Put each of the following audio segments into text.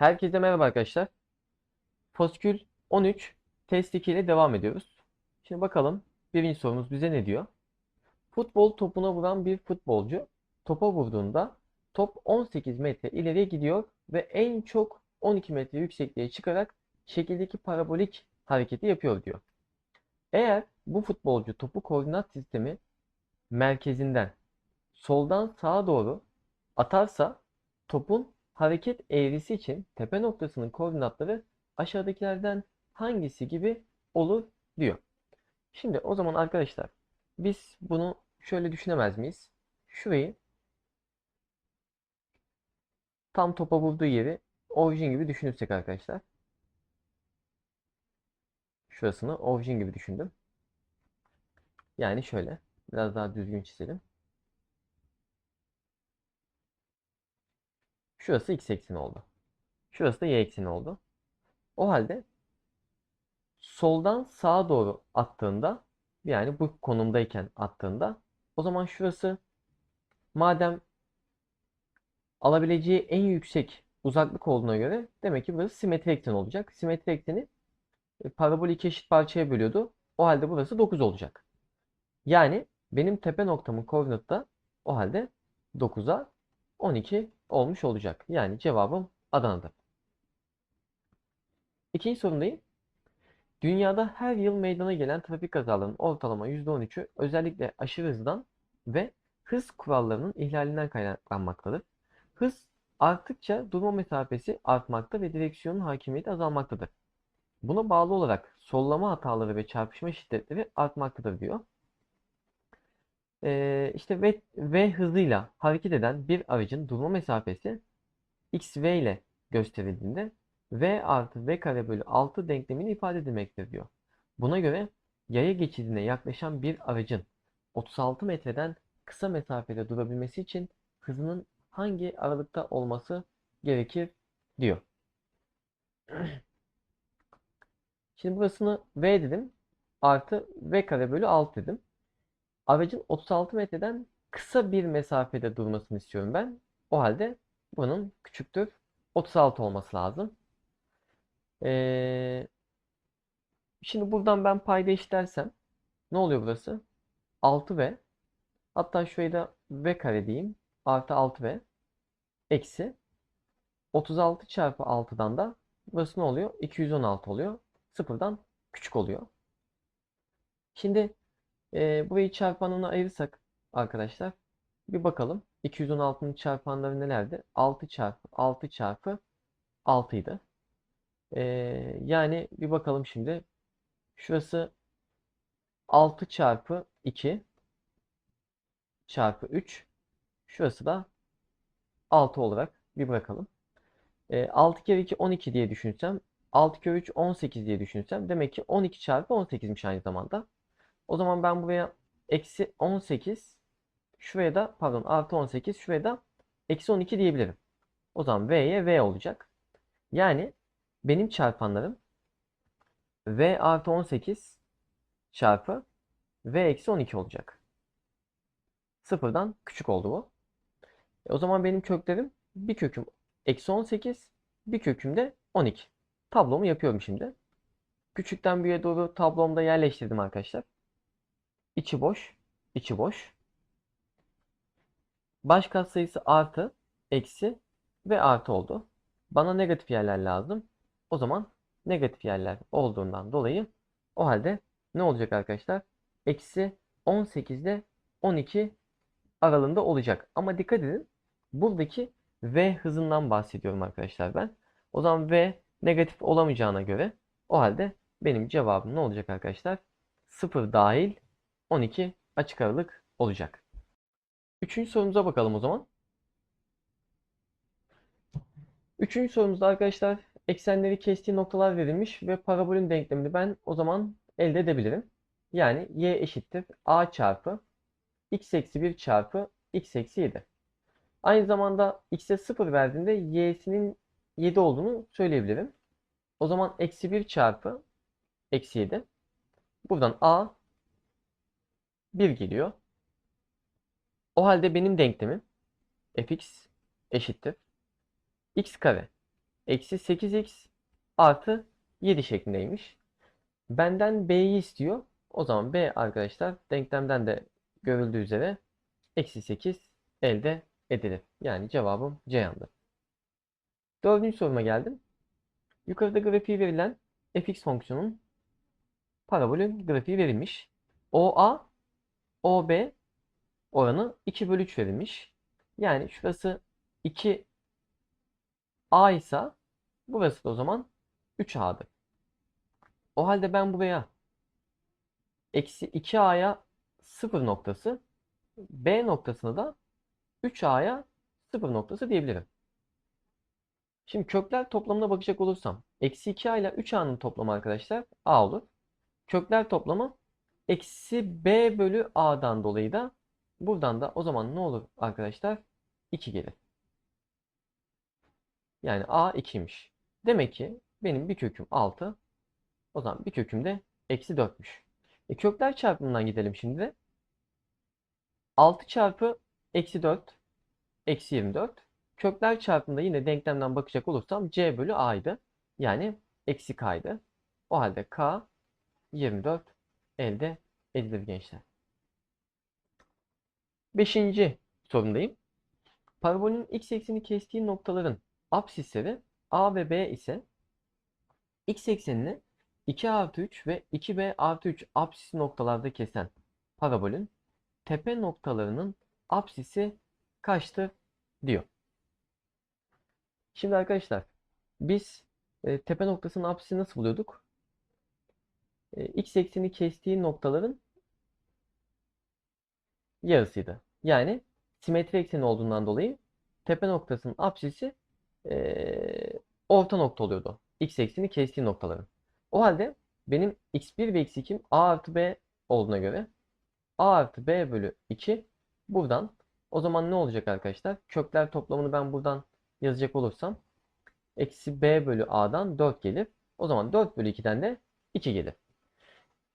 Herkese merhaba arkadaşlar. Foskül 13 test 2 ile devam ediyoruz. Şimdi bakalım birinci sorumuz bize ne diyor? Futbol topuna vuran bir futbolcu topa vurduğunda top 18 metre ileriye gidiyor ve en çok 12 metre yüksekliğe çıkarak şekildeki parabolik hareketi yapıyor diyor. Eğer bu futbolcu topu koordinat sistemi merkezinden soldan sağa doğru atarsa topun hareket eğrisi için tepe noktasının koordinatları aşağıdakilerden hangisi gibi olur diyor. Şimdi o zaman arkadaşlar biz bunu şöyle düşünemez miyiz? Şurayı tam topa vurduğu yeri orijin gibi düşünürsek arkadaşlar. Şurasını orijin gibi düşündüm. Yani şöyle biraz daha düzgün çizelim. Şurası x ekseni oldu. Şurası da y ekseni oldu. O halde soldan sağa doğru attığında yani bu konumdayken attığında o zaman şurası madem alabileceği en yüksek uzaklık olduğuna göre demek ki burası simetri eksen olacak. Simetri ekseni e, parabolü iki eşit parçaya bölüyordu. O halde burası 9 olacak. Yani benim tepe noktamın koordinatı da o halde 9'a 12 olmuş olacak. Yani cevabım Adana'dır. İkinci sorumdayım. Dünyada her yıl meydana gelen trafik kazalarının ortalama %13'ü özellikle aşırı hızdan ve hız kurallarının ihlalinden kaynaklanmaktadır. Hız arttıkça durma mesafesi artmakta ve direksiyonun hakimiyeti azalmaktadır. Buna bağlı olarak sollama hataları ve çarpışma şiddetleri artmaktadır diyor. Ee, işte v, v hızıyla hareket eden bir aracın durma mesafesi xv ile gösterildiğinde v artı v kare bölü 6 denklemini ifade edilmektedir diyor. Buna göre yaya geçidine yaklaşan bir aracın 36 metreden kısa mesafede durabilmesi için hızının hangi aralıkta olması gerekir diyor. Şimdi burasını v dedim. Artı v kare bölü 6 dedim. Aracın 36 metreden kısa bir mesafede durmasını istiyorum ben. O halde bunun küçüktür 36 olması lazım. Ee, şimdi buradan ben payda eşitlersem ne oluyor burası? 6v hatta şurayı da v kare diyeyim. Artı 6v eksi 36 çarpı 6'dan da burası ne oluyor? 216 oluyor. Sıfırdan küçük oluyor. Şimdi e, burayı çarpanına ayırırsak arkadaşlar bir bakalım. 216'nın çarpanları nelerdi? 6 çarpı 6 çarpı 6 idi. E, yani bir bakalım şimdi. Şurası 6 çarpı 2 çarpı 3. Şurası da 6 olarak bir bırakalım. E, 6 kere 2 12 diye düşünsem 6 kere 3 18 diye düşünsem demek ki 12 çarpı 18'miş aynı zamanda. O zaman ben buraya eksi 18 şuraya da pardon artı 18 şuraya da eksi 12 diyebilirim. O zaman v'ye v olacak. Yani benim çarpanlarım v artı 18 çarpı v eksi 12 olacak. Sıfırdan küçük oldu bu. E o zaman benim köklerim bir köküm eksi 18 bir köküm de 12. Tablomu yapıyorum şimdi. Küçükten büyüğe doğru tablomda yerleştirdim arkadaşlar. İçi boş, içi boş. Baş katsayısı artı, eksi ve artı oldu. Bana negatif yerler lazım. O zaman negatif yerler olduğundan dolayı o halde ne olacak arkadaşlar? Eksi 18 ile 12 aralığında olacak. Ama dikkat edin buradaki V hızından bahsediyorum arkadaşlar ben. O zaman V negatif olamayacağına göre o halde benim cevabım ne olacak arkadaşlar? 0 dahil 12 açık aralık olacak. Üçüncü sorumuza bakalım o zaman. Üçüncü sorumuzda arkadaşlar eksenleri kestiği noktalar verilmiş ve parabolün denklemini ben o zaman elde edebilirim. Yani y eşittir a çarpı x eksi 1 çarpı x eksi 7. Aynı zamanda x'e 0 verdiğinde y'sinin 7 olduğunu söyleyebilirim. O zaman eksi 1 çarpı eksi 7. Buradan a 1 geliyor. O halde benim denklemim fx eşittir x kare eksi 8x artı 7 şeklindeymiş. Benden b'yi istiyor. O zaman b arkadaşlar denklemden de görüldüğü üzere eksi 8 elde edilir. Yani cevabım Ceyhan'dır. Dördüncü soruma geldim. Yukarıda grafiği verilen fx fonksiyonun parabolün grafiği verilmiş. OA, OB oranı 2 bölü 3 verilmiş. Yani şurası 2A ise burası da o zaman 3A'dır. O halde ben buraya eksi 2A'ya 0 noktası B noktasına da 3A'ya 0 noktası diyebilirim. Şimdi kökler toplamına bakacak olursam eksi 2A ile 3A'nın toplamı arkadaşlar A olur. Kökler toplamı eksi B bölü A'dan dolayı da buradan da o zaman ne olur arkadaşlar? 2 gelir. Yani A 2'ymiş. Demek ki benim bir köküm 6. O zaman bir köküm de eksi 4'müş. E kökler çarpımından gidelim şimdi de. 6 çarpı eksi 4 eksi 24. Kökler çarpımında yine denklemden bakacak olursam c bölü a'ydı. Yani eksi k'ydı. O halde k 24 elde edilir gençler. Beşinci sorundayım. Parabolün x ekseni kestiği noktaların apsisleri a ve b ise x eksenini 2 artı 3 ve 2b artı 3 apsis noktalarda kesen parabolün tepe noktalarının apsisi kaçtır diyor. Şimdi arkadaşlar biz e, tepe noktasının apsisini nasıl buluyorduk? E, x ekseni kestiği noktaların yarısıydı. Yani simetri ekseni olduğundan dolayı tepe noktasının apsisi e, orta nokta oluyordu. X ekseni kestiği noktaların. O halde benim x1 ve x2'm a artı b olduğuna göre a artı b bölü 2 buradan o zaman ne olacak arkadaşlar? Kökler toplamını ben buradan yazacak olursam eksi b bölü a'dan 4 gelir. O zaman 4 bölü 2'den de 2 gelir.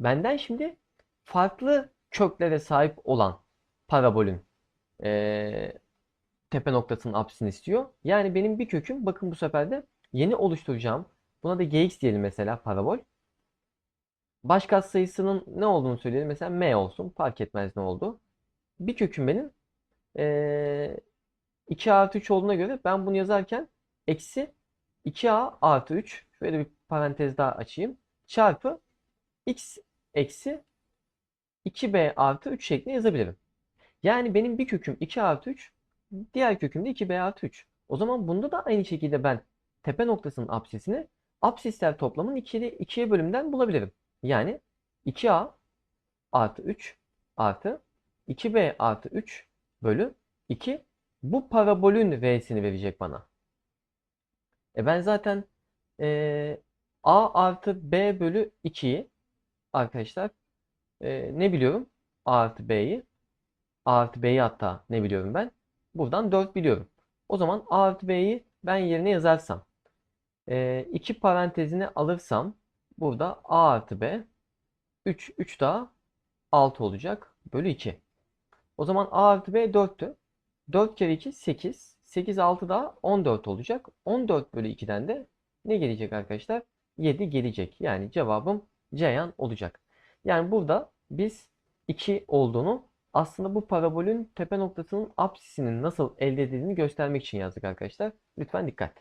Benden şimdi farklı köklere sahip olan parabolün ee, tepe noktasının apsisini istiyor. Yani benim bir köküm bakın bu sefer de yeni oluşturacağım. Buna da gx diyelim mesela parabol. Baş katsayısının ne olduğunu söyleyelim. Mesela m olsun. Fark etmez ne oldu. Bir köküm benim ee, 2 artı 3 olduğuna göre ben bunu yazarken eksi 2a artı 3 şöyle bir parantez daha açayım. Çarpı x eksi 2b artı 3 şeklinde yazabilirim. Yani benim bir köküm 2 artı 3 diğer köküm de 2b artı 3. O zaman bunda da aynı şekilde ben tepe noktasının apsisini apsisler toplamının 2'ye 2'ye bölümden bulabilirim. Yani 2a artı 3 artı 2b artı 3 bölü 2 bu parabolün v'sini verecek bana. E ben zaten e, a artı b bölü 2'yi arkadaşlar e, ne biliyorum? a artı b'yi a artı b'yi hatta ne biliyorum ben? Buradan 4 biliyorum. O zaman a artı b'yi ben yerine yazarsam e, iki parantezine alırsam burada a artı b 3 3 daha 6 olacak bölü 2. O zaman a artı b 4'tü. 4 kere 2 8. 8 6 daha 14 olacak. 14 bölü 2'den de ne gelecek arkadaşlar? 7 gelecek. Yani cevabım Ceyhan olacak. Yani burada biz 2 olduğunu aslında bu parabolün tepe noktasının apsisinin nasıl elde edildiğini göstermek için yazdık arkadaşlar. Lütfen dikkat.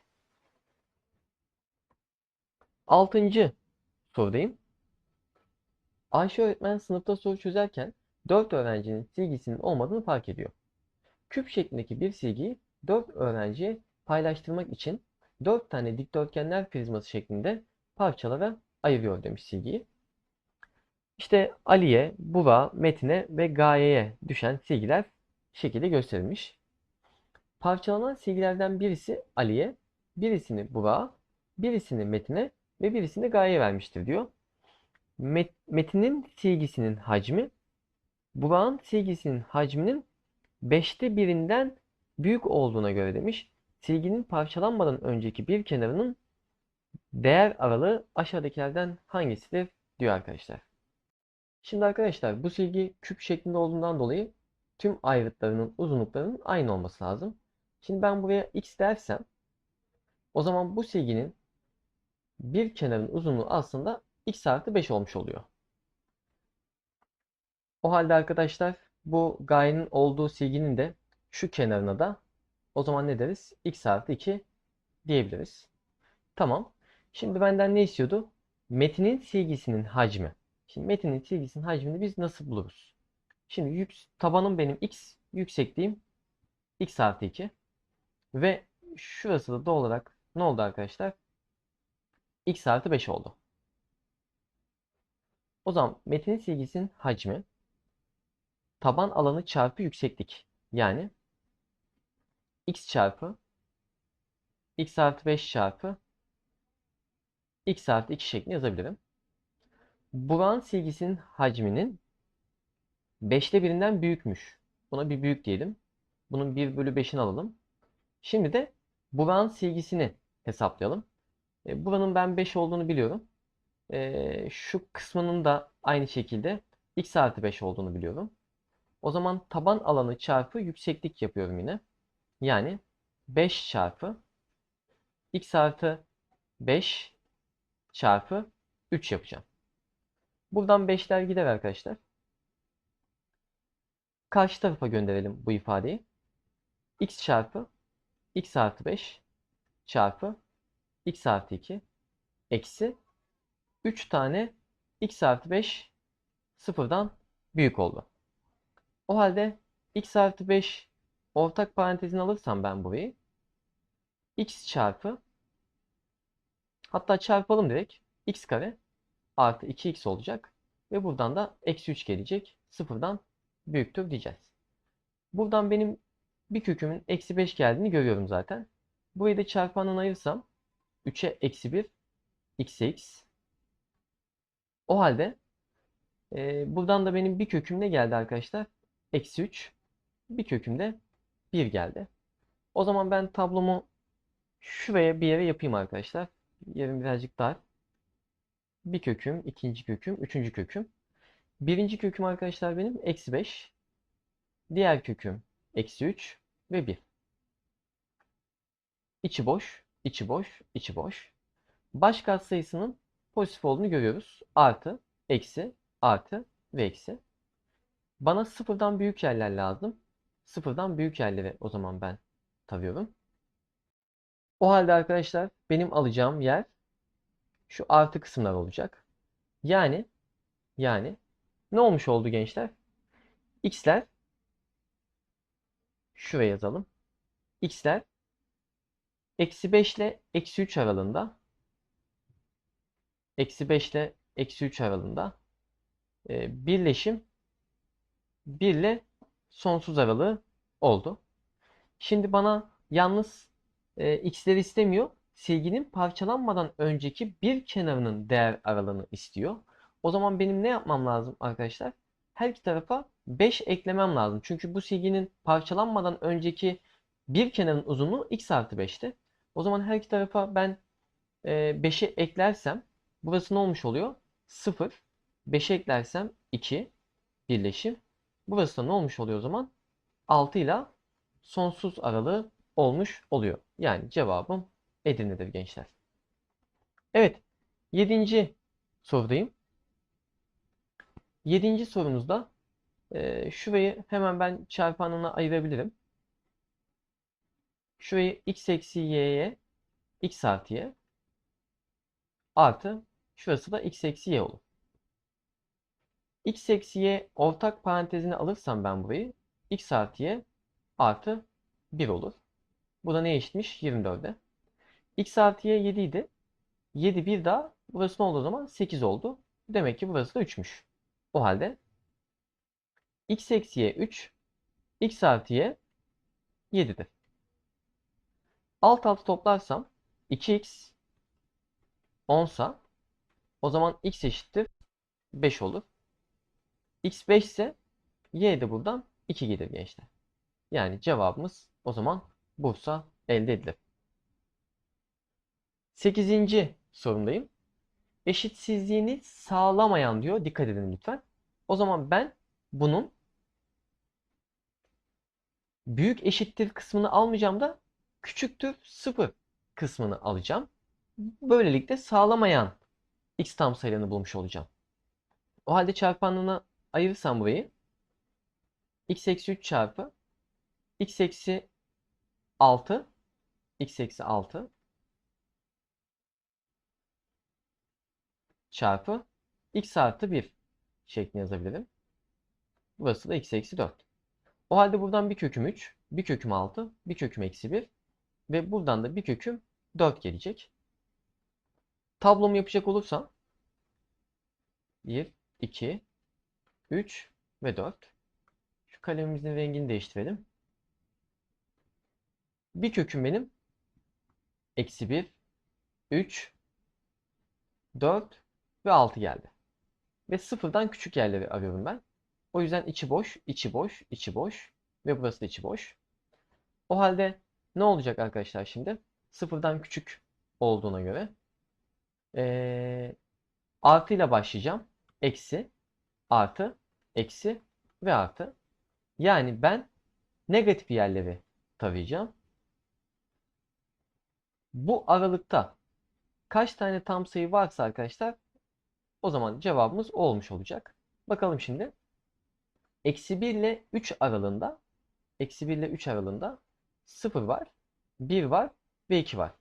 Altıncı sorudayım. Ayşe öğretmen sınıfta soru çözerken 4 öğrencinin silgisinin olmadığını fark ediyor. Küp şeklindeki bir silgiyi 4 öğrenciye paylaştırmak için 4 tane dikdörtgenler prizması şeklinde parçalara ayırıyor demiş silgiyi. İşte Ali'ye, Burak'a, Metin'e ve Gaye'ye düşen silgiler şekilde gösterilmiş. Parçalanan silgilerden birisi Ali'ye, birisini Burak'a, birisini Metin'e ve birisini Gaye'ye vermiştir diyor. Met Metin'in silgisinin hacmi Burak'ın silgisinin hacminin 5'te birinden büyük olduğuna göre demiş. Silginin parçalanmadan önceki bir kenarının değer aralığı aşağıdakilerden hangisidir diyor arkadaşlar. Şimdi arkadaşlar bu silgi küp şeklinde olduğundan dolayı tüm ayrıtlarının uzunluklarının aynı olması lazım. Şimdi ben buraya x dersem O zaman bu silginin bir kenarın uzunluğu aslında x artı 5 olmuş oluyor. O halde arkadaşlar bu gayenin olduğu silginin de şu kenarına da o zaman ne deriz? x artı 2 diyebiliriz. Tamam. Şimdi benden ne istiyordu? Metinin silgisinin hacmi. Şimdi metinin silgisinin hacmini biz nasıl buluruz? Şimdi yük, tabanım benim x, yüksekliğim x artı 2. Ve şurası da doğal olarak ne oldu arkadaşlar? x artı 5 oldu. O zaman metinin silgisinin hacmi taban alanı çarpı yükseklik. Yani x çarpı x artı 5 çarpı x artı 2 şeklinde yazabilirim. Buran silgisinin hacminin 5'te birinden büyükmüş. Buna bir büyük diyelim. Bunun 1 bölü 5'ini alalım. Şimdi de buran silgisini hesaplayalım. E, buranın ben 5 olduğunu biliyorum. E, şu kısmının da aynı şekilde x artı 5 olduğunu biliyorum. O zaman taban alanı çarpı yükseklik yapıyorum yine. Yani 5 çarpı x artı 5 çarpı 3 yapacağım. Buradan 5'ler gider arkadaşlar. Karşı tarafa gönderelim bu ifadeyi. x çarpı x artı 5 çarpı x artı 2 eksi 3 tane x artı 5 sıfırdan büyük oldu. O halde x artı 5 ortak parantezini alırsam ben burayı x çarpı hatta çarpalım direkt x kare artı 2x olacak ve buradan da eksi 3 gelecek. Sıfırdan büyüktür diyeceğiz. Buradan benim bir kökümün eksi 5 geldiğini görüyorum zaten. Burayı da çarpandan ayırsam 3'e eksi 1 x x. O halde e, buradan da benim bir köküm ne geldi arkadaşlar? Eksi 3. Bir kökümde 1 geldi. O zaman ben tablomu şuraya bir yere yapayım arkadaşlar. Yerim birazcık dar. Bir köküm, ikinci köküm, üçüncü köküm. Birinci köküm arkadaşlar benim eksi 5. Diğer köküm eksi 3 ve 1. İçi boş, içi boş, içi boş. Baş katsayısının pozitif olduğunu görüyoruz. Artı, eksi, artı ve eksi. Bana sıfırdan büyük yerler lazım. Sıfırdan büyük yerleri o zaman ben tavuyorum. O halde arkadaşlar benim alacağım yer şu artı kısımlar olacak. Yani yani ne olmuş oldu gençler? X'ler şuraya yazalım. X'ler eksi 5 ile eksi 3 aralığında eksi 5 ile eksi 3 aralığında e, birleşim 1 ile sonsuz aralığı oldu. Şimdi bana yalnız e, x'leri istemiyor. Silginin parçalanmadan önceki bir kenarının değer aralığını istiyor. O zaman benim ne yapmam lazım arkadaşlar? Her iki tarafa 5 eklemem lazım. Çünkü bu silginin parçalanmadan önceki bir kenarın uzunluğu x artı 5'ti. O zaman her iki tarafa ben 5'i e, eklersem burası ne olmuş oluyor? 0. 5'e eklersem 2 birleşim. Burası da ne olmuş oluyor o zaman? 6 ile sonsuz aralığı olmuş oluyor. Yani cevabım Edirne'dir gençler. Evet. 7. sorudayım. 7. sorumuzda e, şurayı hemen ben çarpanına ayırabilirim. Şurayı x eksi y'ye x artı y artı şurası da x eksi y olur. x eksi y ortak parantezine alırsam ben burayı x artı y artı 1 olur. Bu da ne eşitmiş? 24'e. X artı y 7 idi. 7 bir daha burası ne oldu o zaman? 8 oldu. Demek ki burası da 3'müş. O halde x eksi y 3 x artı y 7'dir. Alt altı toplarsam 2x 10 sa o zaman x eşittir 5 olur. x 5 ise y de buradan 2 gelir gençler. Yani cevabımız o zaman Bursa elde edilir. 8. sorumdayım. Eşitsizliğini sağlamayan diyor. Dikkat edin lütfen. O zaman ben bunun büyük eşittir kısmını almayacağım da küçüktür 0 kısmını alacağım. Böylelikle sağlamayan x tam sayılarını bulmuş olacağım. O halde çarpanlığına ayırırsam burayı x eksi 3 çarpı x eksi 6 x eksi 6 çarpı x artı 1 şeklinde yazabilirim. Burası da x eksi 4. O halde buradan bir köküm 3, bir köküm 6, bir köküm eksi 1 ve buradan da bir köküm 4 gelecek. Tablomu yapacak olursam 1, 2, 3 ve 4. Şu kalemimizin rengini değiştirelim. Bir köküm benim eksi 1, 3, 4 ve 6 geldi. Ve sıfırdan küçük yerleri arıyorum ben. O yüzden içi boş, içi boş, içi boş ve burası da içi boş. O halde ne olacak arkadaşlar şimdi? Sıfırdan küçük olduğuna göre ee, artı ile başlayacağım. Eksi, artı, eksi ve artı. Yani ben negatif yerleri tarayacağım. Bu aralıkta kaç tane tam sayı varsa arkadaşlar o zaman cevabımız olmuş olacak. Bakalım şimdi. Eksi 1 ile 3 aralığında eksi 1 ile 3 aralığında 0 var, 1 var ve 2 var.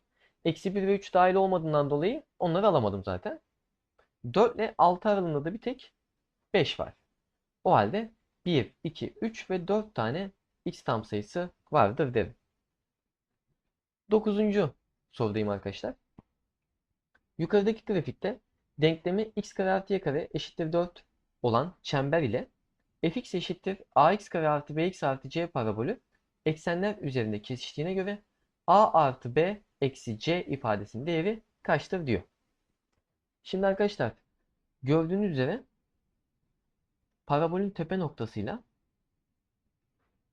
Eksi 1 ve 3 dahil olmadığından dolayı onları alamadım zaten. 4 ile 6 aralığında da bir tek 5 var. O halde 1, 2, 3 ve 4 tane x tam sayısı vardır derim. 9. sorudayım arkadaşlar. Yukarıdaki grafikte denklemi x kare artı y kare eşittir 4 olan çember ile fx eşittir ax kare artı bx artı c parabolü eksenler üzerinde kesiştiğine göre a artı b eksi c ifadesinin değeri kaçtır diyor. Şimdi arkadaşlar gördüğünüz üzere parabolün tepe noktasıyla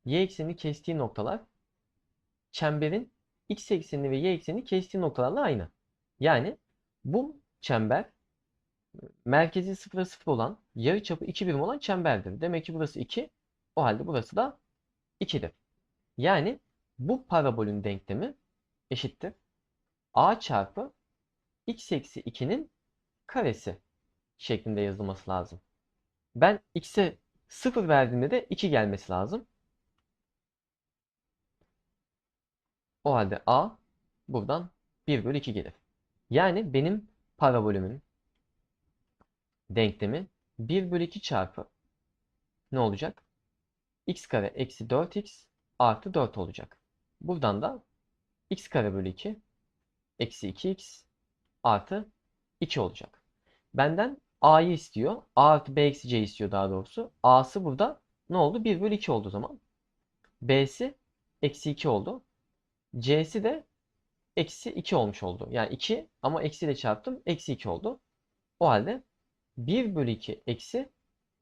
y eksenini kestiği noktalar çemberin x eksenini ve y eksenini kestiği noktalarla aynı. Yani bu çember merkezi 0'a 0 olan yarıçapı 2 birim olan çemberdir. Demek ki burası 2. O halde burası da 2'dir. Yani bu parabolün denklemi eşittir. a çarpı x eksi 2'nin karesi şeklinde yazılması lazım. Ben x'e 0 verdiğimde de 2 gelmesi lazım. O halde a buradan 1 bölü 2 gelir. Yani benim parabolümün denklemi 1 bölü 2 çarpı ne olacak? x kare eksi 4x artı 4 olacak. Buradan da x kare bölü 2 eksi 2x artı 2 olacak. Benden a'yı istiyor. a artı b eksi c istiyor daha doğrusu. a'sı burada ne oldu? 1 bölü 2 oldu o zaman. b'si eksi 2 oldu. c'si de eksi 2 olmuş oldu. Yani 2 ama eksi ile çarptım. Eksi 2 oldu. O halde 1 bölü 2 eksi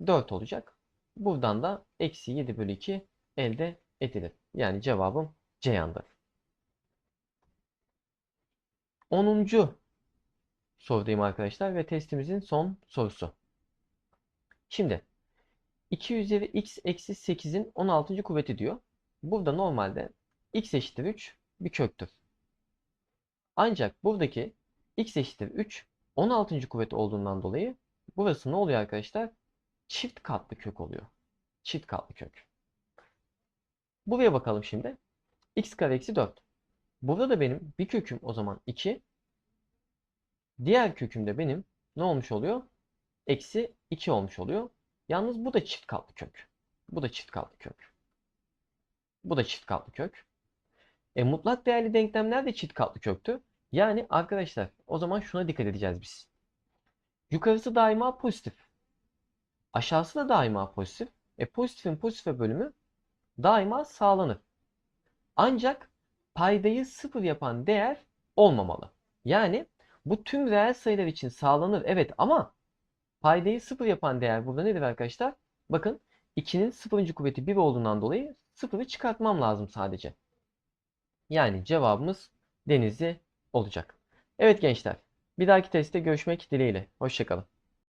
4 olacak. Buradan da eksi 7 bölü 2 elde edilir. Yani cevabım Ceyhan'dır. 10. sorudayım arkadaşlar ve testimizin son sorusu. Şimdi 2 üzeri x eksi 8'in 16. kuvveti diyor. Burada normalde x eşittir 3 bir köktür. Ancak buradaki x eşittir 3 16. kuvvet olduğundan dolayı burası ne oluyor arkadaşlar? Çift katlı kök oluyor. Çift katlı kök. Buraya bakalım şimdi. x kare eksi 4. Burada da benim bir köküm o zaman 2. Diğer köküm de benim ne olmuş oluyor? Eksi 2 olmuş oluyor. Yalnız bu da çift katlı kök. Bu da çift katlı kök. Bu da çift katlı kök. E, mutlak değerli denklemler de çift katlı köktü. Yani arkadaşlar o zaman şuna dikkat edeceğiz biz. Yukarısı daima pozitif. Aşağısı da daima pozitif. E pozitifin pozitife bölümü daima sağlanır. Ancak paydayı sıfır yapan değer olmamalı. Yani bu tüm reel sayılar için sağlanır evet ama paydayı sıfır yapan değer burada nedir arkadaşlar? Bakın 2'nin sıfırıncı kuvveti 1 olduğundan dolayı sıfırı çıkartmam lazım sadece. Yani cevabımız Denizli olacak. Evet gençler bir dahaki testte görüşmek dileğiyle. Hoşçakalın.